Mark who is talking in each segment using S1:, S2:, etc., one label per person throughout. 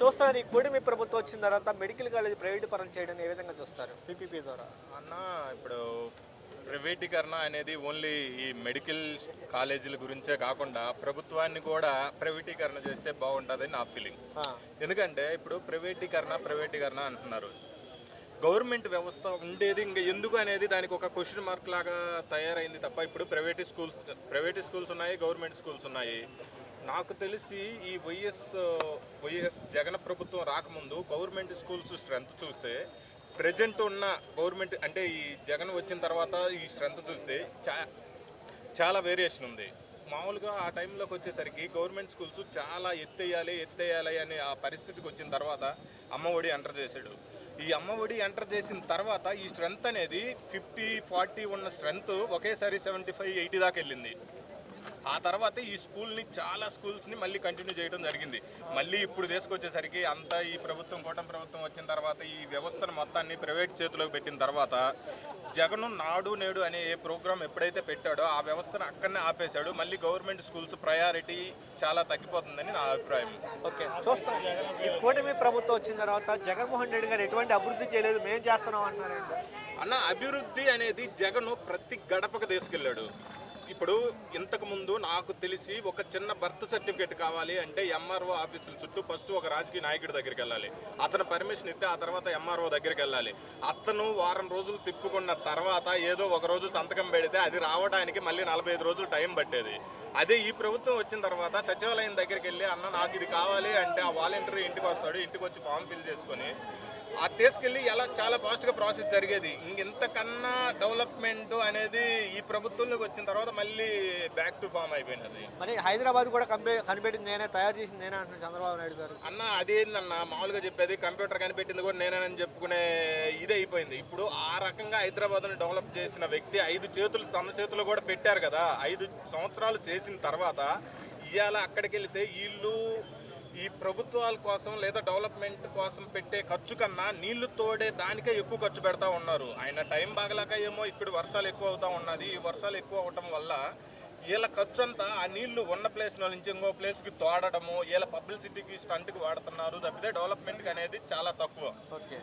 S1: చూస్తారు ఈ కూటమి ప్రభుత్వం వచ్చిన తర్వాత మెడికల్ కాలేజ్ ప్రైవేట్ పరం చేయడం ఏ విధంగా చూస్తారు? పీపీపీ ద్వారా.
S2: అన్న ఇప్పుడు ప్రైవేటీకరణ అనేది ఓన్లీ ఈ మెడికల్ కాలేజీల గురించే కాకుండా ప్రభుత్వాన్ని కూడా ప్రైవేటీకరణ చేస్తే బాగుంటుందని నా ఫీలింగ్. ఎందుకంటే ఇప్పుడు ప్రైవేటీకరణ ప్రైవేటీకరణ అంటున్నారు. గవర్నమెంట్ వ్యవస్థ ఉండేది ఇంకా ఎందుకు అనేది దానికి ఒక క్వశ్చన్ మార్క్ లాగా తయారైంది తప్ప ఇప్పుడు ప్రైవేట్ స్కూల్స్ ప్రైవేట్ స్కూల్స్ ఉన్నాయి గవర్నమెంట్ స్కూల్స్ ఉన్నాయి. నాకు తెలిసి ఈ Y S Y S Jagan ప్రభుత్వం రాకముందు గవర్నమెంట్ స్కూల్స్ స్ట్రెంత్ చూస్తే ప్రజెంట్ ఉన్న గవర్నమెంట్ అంటే ఈ జగన్ వచ్చిన తర్వాత ఈ స్ట్రెంత్ చూస్తే చా చాలా వేరియేషన్ ఉంది. మామూలుగా ఆ టైంలోకి వచ్చేసరికి గవర్నమెంట్ స్కూల్స్ చాలా ఎత్తేయాలి ఎత్తేయాలి అనే ఆ పరిస్థితికి వచ్చిన తర్వాత అమ్మఒడి ఎంటర్ చేశాడు. ఈ అమ్మఒడి ఎంటర్ చేసిన తర్వాత ఈ స్ట్రెంత్ అనేది ఫిఫ్టీ ఫార్టీ ఉన్న స్ట్రెంత్ ఒకేసారి సెవెంటీ ఫైవ్ ఎయిటీ దాకా వెళ్ళింది. ఆ తర్వాత ఈ స్కూల్ని చాలా స్కూల్స్ని మళ్ళీ కంటిన్యూ చేయడం జరిగింది. మళ్ళీ ఇప్పుడు తీసుకొచ్చేసరికి అంతా ఈ ప్రభుత్వం కూటమి ప్రభుత్వం వచ్చిన తర్వాత ఈ వ్యవస్థను మొత్తాన్ని ప్రైవేట్ చేతిలోకి పెట్టిన తర్వాత జగన్ నాడు నేడు అనే ఏ ప్రోగ్రామ్ ఎప్పుడైతే పెట్టాడో ఆ వ్యవస్థను అక్కడనే ఆపేశాడు. మళ్ళీ గవర్నమెంట్ స్కూల్స్ ప్రయారిటీ చాలా తగ్గిపోతుందని నా అభిప్రాయం.
S1: ఓకే చూస్తాం ఈ కూటమి ప్రభుత్వం వచ్చిన తర్వాత జగన్మోహన్ రెడ్డి గారు ఎటువంటి అభివృద్ధి చేయలేదు మేము చేస్తున్నాం అన్నారండి.
S2: అన్న అభివృద్ధి అనేది జగన్ ప్రతి గడపకు తీసుకెళ్ళాడు. ఇప్పుడు ఇంతకుముందు నాకు తెలిసి ఒక చిన్న బర్త్ సర్టిఫికేట్ కావాలి అంటే ఎంఆర్ఓ ఆఫీసుల చుట్టూ ఫస్ట్ ఒక రాజకీయ నాయకుడి దగ్గరికి వెళ్ళాలి. అతను పర్మిషన్ ఇస్తే ఆ తర్వాత ఎంఆర్ఓ దగ్గరికి వెళ్ళాలి. అతను వారం రోజులు తిప్పుకున్న తర్వాత ఏదో ఒక రోజు సంతకం పెడితే అది రావడానికి మళ్ళీ నలభై ఐదు రోజులు టైం పట్టేది. అదే ఈ ప్రభుత్వం వచ్చిన తర్వాత సచివాలయం దగ్గరికి వెళ్ళి అన్న నాకు ఇది కావాలి అంటే ఆ వాలంటీర్ ఇంటికి వస్తాడు ఇంటికి వచ్చి ఫామ్ ఫిల్ చేసుకొని ఆ తీసుకెళ్ళి ఎలా చాలా ఫాస్ట్గా ప్రాసెస్ జరిగేది. ఇంతకన్నా డెవలప్మెంట్ అనేది ఈ ప్రభుత్వంలోకి వచ్చిన తర్వాత మళ్ళీ బ్యాక్ టు ఫామ్ అయిపోయినది.
S1: మరి హైదరాబాద్ కూడా కనిపెట్టింది నేనే తయారు చేసింది నేనే అంటున్నారు చంద్రబాబు నాయుడు గారు.
S2: అన్న అదేందన్న మామూలుగా చెప్పేది కంప్యూటర్ కనిపెట్టింది కూడా నేనని చెప్పుకునే ఇది అయిపోయింది. ఇప్పుడు ఆ రకంగా హైదరాబాద్ని డెవలప్ చేసిన వ్యక్తి ఐదు చేతులు తన చేతులు కూడా పెట్టారు కదా. ఐదు సంవత్సరాలు చేసిన తర్వాత ఇవాళ అక్కడికి వెళితే వీళ్ళు ఈ ప్రభుత్వాల కోసం లేదా డెవలప్మెంట్ కోసం పెట్టే ఖర్చు కన్నా నీళ్ళు తోడే దానికే ఎక్కువ ఖర్చు పెడతా ఉన్నారు. ఆయన టైం బాగలేక ఏమో ఇప్పుడు వర్షాలు ఎక్కువ అవుతా ఉన్నది. ఈ వర్షాలు ఎక్కువ అవటం వల్ల వీళ్ళ ఖర్చు అంతా ఆ నీళ్ళు ఉన్న ప్లేస్ నుంచి ఇంకో ప్లేస్కి తోడడము వీళ్ళ పబ్లిసిటీకి స్టంట్కి వాడుతున్నారు. తప్పితే డెవలప్మెంట్కి అనేది చాలా తక్కువ.
S1: ఓకే.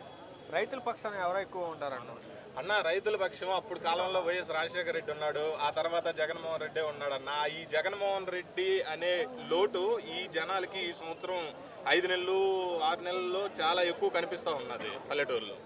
S1: రైతుల పక్షాన ఎవరో ఎక్కువ ఉంటారంట
S2: అన్న రైతుల పక్షం అప్పుడు కాలంలో వైఎస్ రాజశేఖర రెడ్డి ఉన్నాడు ఆ తర్వాత జగన్మోహన్ రెడ్డి ఉన్నాడు అన్న ఈ జగన్మోహన్ రెడ్డి అనే లోటు ఈ జనాలకి ఈ సంవత్సరం ఐదు నెలలు ఆరు నెలల్లో చాలా ఎక్కువ కనిపిస్తూ ఉన్నది పల్లెటూరులో.